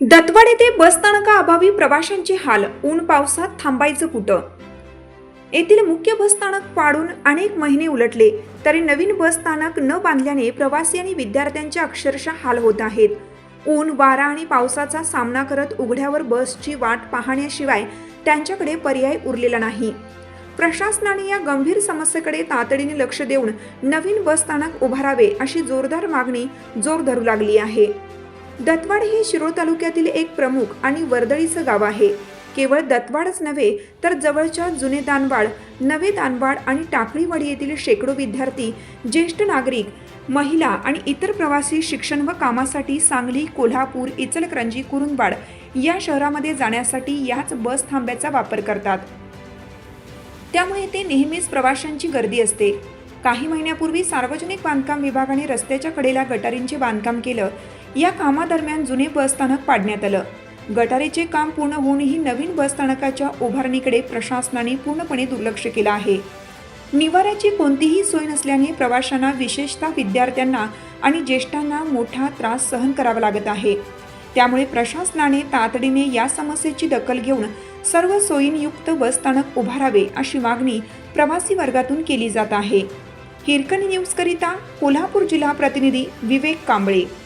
दत्तवाड येथे बसस्थानकाअभावी प्रवाशांचे हाल ऊन पावसात थांबायचं कुठं? येथील मुख्य बसस्थानक पाडून अनेक महिने उलटले तरी नवीन बसस्थानक न बांधल्याने प्रवासी आणि विद्यार्थ्यांचे अक्षरशः हाल होत आहेत. ऊन वारा आणि पावसाचा सामना करत उघड्यावर बसची वाट पाहण्याशिवाय त्यांच्याकडे पर्याय उरलेला नाही. प्रशासनाने या गंभीर समस्येकडे तातडीने लक्ष देऊन नवीन बसस्थानक उभारावे अशी जोरदार मागणी जोर धरू लागली आहे. दत्तवाड हे शिरोळ तालुक्यातील एक प्रमुख आणि वर्दळीचं गाव आहे. केवळ दत्तवाडच नव्हे तर जवळच्या जुने दानवाड नवे दानवाड आणि टाकळीवाडी येथील शेकडो विद्यार्थी ज्येष्ठ नागरिक महिला आणि इतर प्रवासी शिक्षण व कामासाठी सांगली कोल्हापूर इचलकरंजी कुरुंदवाड या शहरामध्ये जाण्यासाठी याच बस थांब्याचा वापर करतात. त्यामुळे ते नेहमीच प्रवाशांची गर्दी असते. काही महिन्यापूर्वी सार्वजनिक बांधकाम विभागाने रस्त्याच्या कडेला गटारींचे बांधकाम केलं. या कामादरम्यान जुने बसस्थानक पाडण्यात आलं. गटारीचे काम पूर्ण होऊनही नवीन बसस्थानकाच्या उभारणीकडे प्रशासनाने पूर्णपणे दुर्लक्ष केलं आहे. निवाऱ्याची कोणतीही सोय नसल्याने प्रवाशांना विशेषतः विद्यार्थ्यांना आणि ज्येष्ठांना मोठा त्रास सहन करावा लागत आहे. त्यामुळे प्रशासनाने तातडीने या समस्येची दखल घेऊन सर्व सोयींयुक्त बसस्थानक उभारावे अशी मागणी प्रवासी वर्गातून केली जात आहे. हिरकणी न्यूजकरिता कोल्हापूर जिल्हा प्रतिनिधी विवेक कांबळे.